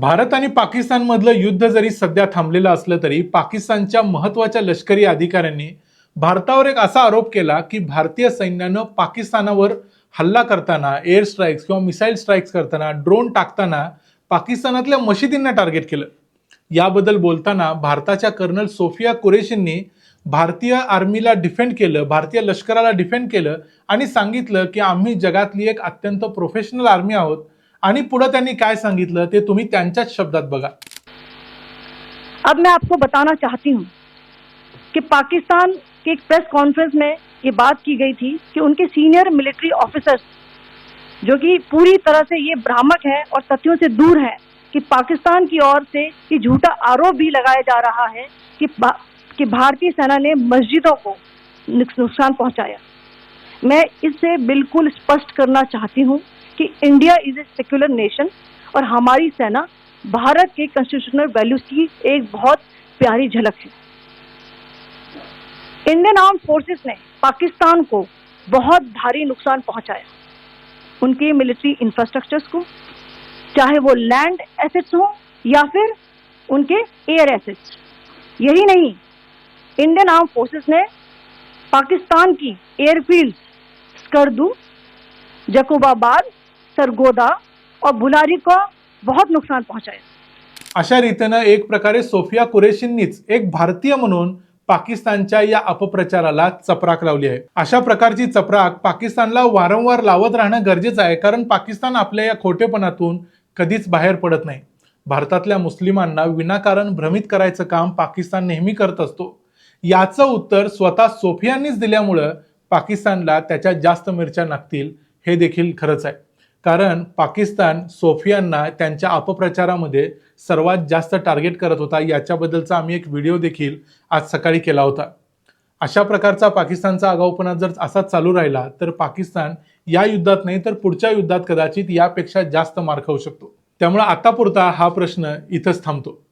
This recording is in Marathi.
भारत आणि पाकिस्तानमधलं युद्ध जरी सध्या थांबलेलं असलं तरी पाकिस्तानच्या महत्त्वाच्या लष्करी अधिकाऱ्यांनी भारतावर एक असा आरोप केला की भारतीय सैन्यानं पाकिस्तानावर हल्ला करताना एअर स्ट्राईक्स किंवा मिसाईल स्ट्राईक्स करताना ड्रोन टाकताना पाकिस्तानातल्या मशिदींना टार्गेट केलं. याबद्दल बोलताना भारताच्या कर्नल सोफिया कुरेशींनी भारतीय आर्मीला डिफेंड केलं भारतीय लष्कराला डिफेंड केलं आणि सांगितलं की आम्ही जगातली एक अत्यंत प्रोफेशनल आर्मी आहोत. आणि पुढे त्यांनी काय सांगितलं ते तुम्ही त्यांच्याच शब्दात बघा. अब मैं आपको बताना चाहती हूँ कि पाकिस्तान की एक प्रेस कॉन्फ्रेंस में ये बात की गई थी कि उनके सीनियर मिलिट्री ऑफिसर्स जो कि पूरी तरह से ये भ्रामक है और तथ्यों से दूर है कि पाकिस्तान की ओर से ये झूठा आरोप भी लगाया जा रहा है कि कि भारतीय सेना ने मस्जिदों को नुकसान पहुँचाया। मैं इससे बिल्कुल स्पष्ट करना चाहती हूँ कि India is a secular nation और हमारी सेना भारत के कॉन्स्टिट्यूशनल वैल्यूज़ की एक बहुत प्यारी झलक है। इंडियन आर्म फोर्सेस ने पाकिस्तान को बहुत भारी नुकसान पहुँचाया। उनके मिलिट्री इंफ्रास्ट्रक्चर्स को, चाहे वो लैंड एसेट्स हो या फिर उनके एयर एसेट्स यही नहीं इंडियन आर्म फोर्सेस ने पाकिस्तान की एयरफील्ड स्कर्दू जकोबाबाद सरगोदा और बुलारी को बहुत नुकसान पहुंचाया। अशा रीतीनं एक प्रकारे सोफिया कुरेशींनीच एक भारतीय म्हणून पाकिस्तानच्या या अपप्रचाराला चपराक लावली आहे. अशा प्रकारची चपराक पाकिस्तानला वारंवार लावत राहणं गरजेचं आहे कारण पाकिस्तान आपल्या या खोटेपणातून कधीच बाहेर पडत नाही. भारतातल्या मुस्लिमांना विनाकारण भ्रमित करायचं काम पाकिस्तान नेहमी करत असतो. याचं उत्तर स्वतः सोफियांनीच दिल्यामुळं पाकिस्तानला त्याच्या जास्त मिरच्या लागतील हे देखील खरंच आहे. कारण पाकिस्तान सोफियांना त्यांच्या अपप्रचारामध्ये सर्वात जास्त टार्गेट करत होता. याच्याबद्दलचा आम्ही एक व्हिडिओ देखील आज सकाळी केला होता. अशा प्रकारचा पाकिस्तानचा आगाऊपणा जर असाच चालू राहिला तर पाकिस्तान या युद्धात नाही तर पुढच्या युद्धात कदाचित यापेक्षा जास्त मार खाऊ शकतो. त्यामुळे आतापुरता हा प्रश्न इथंच थांबतो.